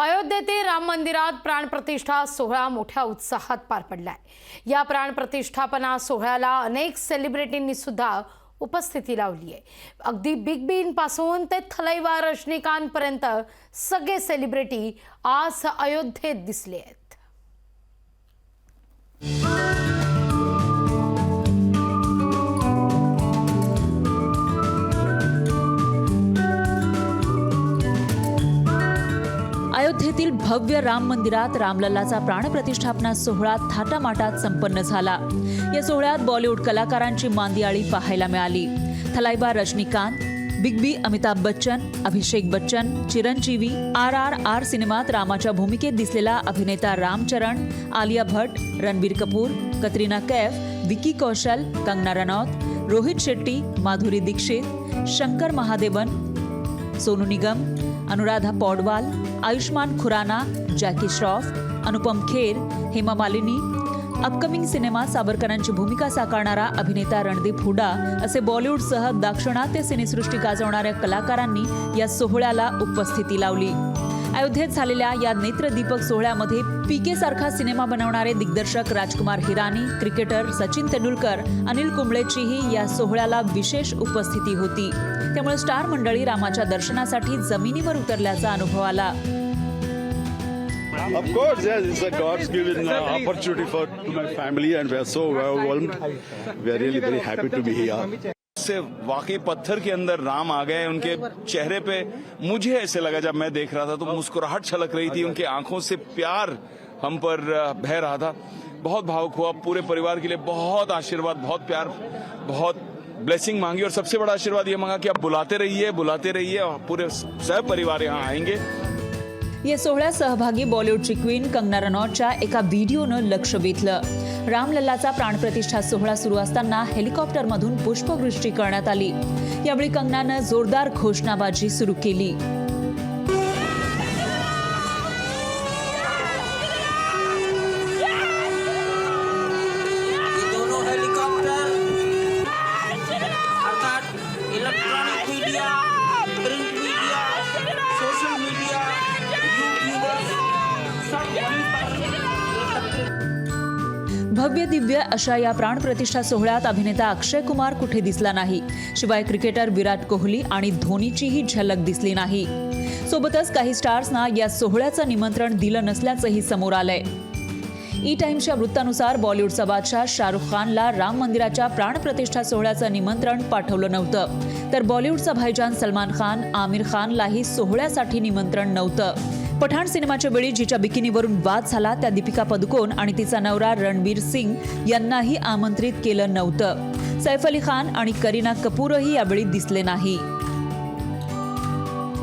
अयोध्येतील राम मंदिरात प्राणप्रतिष्ठा सोहळा मोठ्या उत्साहात पार पडलाय. या प्राणप्रतिष्ठापना सोहळ्याला अनेक सेलिब्रिटींनी सुद्धा उपस्थिती लावली आहे. अगदी बिग बीन पासून ते थलैवार रजनीकांतपर्यंत सगळे सेलिब्रिटी आज अयोध्येत दिसले आहेत. अयोध्येतील भव्य राम मंदिरात रामलल्लाचा प्राणप्रतिष्ठापना सोहळा थाटामाटात संपन्न झाला. या सोहळ्यात बॉलिवूड कलाकारांची मांदियाळी पाहायला मिळाली. Thalaiva Rajinikanth big B Amitabh Bachchan Abhishek Bachchan Chiranjeevi R R R सिनेमात रामाच्या भूमिकेत दिसलेला अभिनेता Ramcharan Alia Bhatt Ranbir Kapoor Katrina Kaif Vicky Kaushal Kangana Ranaut Rohit Shetty Madhuri Dixit Shankar Mahadevan Sonu Nigam Anuradha Paudwal Ayushmann Khurana Jackie Shroff Anupam Kher Hema Malini. Upcoming cinema सावरकरांची भूमिका साकारणारा अभिनेता रणदीप हुडा असे बॉलिवूडसह दाक्षिणात्य सिनेसृष्टी गाजवणाऱ्या कलाकारांनी या सोहळ्याला उपस्थिती लावली. अयोध्येत झालेल्या या नेत्रदीपक सोहळ्यामध्ये पीके सारखा सिनेमा बनवणारे दिग्दर्शक राजकुमार हिरानी क्रिकेटर सचिन तेंडुलकर अनिल कुंबळेचीही या सोहळ्याला विशेष उपस्थिती होती. त्यामुळे स्टार मंडळी रामाच्या दर्शनासाठी जमिनीवर उतरल्याचा अनुभव आला Of course, yes, it's a God's given uh, opportunity for to my family, and we are so overwhelmed. We are really very happy to be here. से वाकई पत्थर के अंदर राम आ गए उनके चेहरे पे मुझे ऐसे लगा जब मैं देख रहा था तो मुस्कुराहट छलक रही थी उनके आँखों से प्यार हम पर बह रहा था बहुत भावुक हुआ पूरे परिवार के लिए बहुत आशीर्वाद बहुत प्यार बहुत ब्लेसिंग मांगी और सबसे बड़ा आशीर्वाद ये मांगा कि आप बुलाते रहिए बुलाते रहिए और पूरे सह परिवार यहाँ आएंगे। या सोहळ्यात सहभागी बॉलिवूडची क्वीन कंगना रनौतच्या एका व्हिडिओनं लक्ष वेधलं. रामलल्लाचा प्राणप्रतिष्ठा सोहळा सुरू असताना हेलिकॉप्टरमधून पुष्पवृष्टी करण्यात आली. यावेळी कंगनानं जोरदार घोषणाबाजी सुरू केली. भव्य दिव्य अशा या प्राणप्रतिष्ठा सोहळ्यात अभिनेता अक्षय कुमार कुठे दिसला नाही. शिवाय क्रिकेटर विराट कोहली आणि धोनीचीही झलक दिसली नाही. सोबतच काही स्टार्सना या सोहळ्याचं निमंत्रण दिलं नसल्याचंही समोर आलंय. E ई टाइम्सच्या वृत्तानुसार बॉलिवूडचा बादशाह शाहरुख खानला राम मंदिराच्या प्राणप्रतिष्ठा सोहळ्याचं निमंत्रण पाठवलं नव्हतं. तर बॉलिवूडचा भाईजान सलमान खान आमिर खानलाही सोहळ्यासाठी निमंत्रण नव्हतं. पठाण सिनेमाच्या वेळी जिच्या बिकिनीवरून वाद झाला त्या दीपिका पदुकोण आणि तिचा नवरा रणबीर सिंग यांनाही आमंत्रित केलं नव्हतं. सैफ अली खान आणि करीना कपूरही यावेळी दिसले नाही.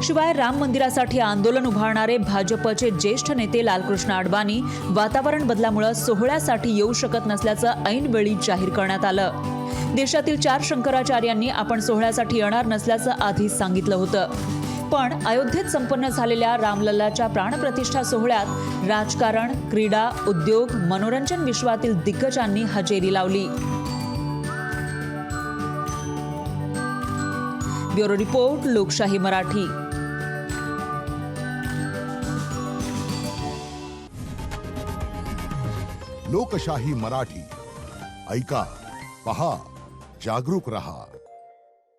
शिवाय राम मंदिरासाठी आंदोलन उभारणारे भाजपचे ज्येष्ठ नेते लालकृष्ण अडवाणी वातावरण बदलामुळे सोहळ्यासाठी येऊ शकत नसल्याचं ऐनवेळी जाहीर करण्यात आलं. देशातील चार शंकराचार्यांनी आपण सोहळ्यासाठी येणार नसल्याचं आधीच सांगितलं होतं. पण अयोध्येत संपन्न झालेल्या रामलल्लाच्या प्राणप्रतिष्ठा सोहळ्यात राजकारण क्रीडा उद्योग मनोरंजन विश्वातील दिग्गजांनी हजेरी लावली. ब्युरो रिपोर्ट लोकशाही मराठी. लोकशाही मराठी. ऐका पहा जागरूक रहा.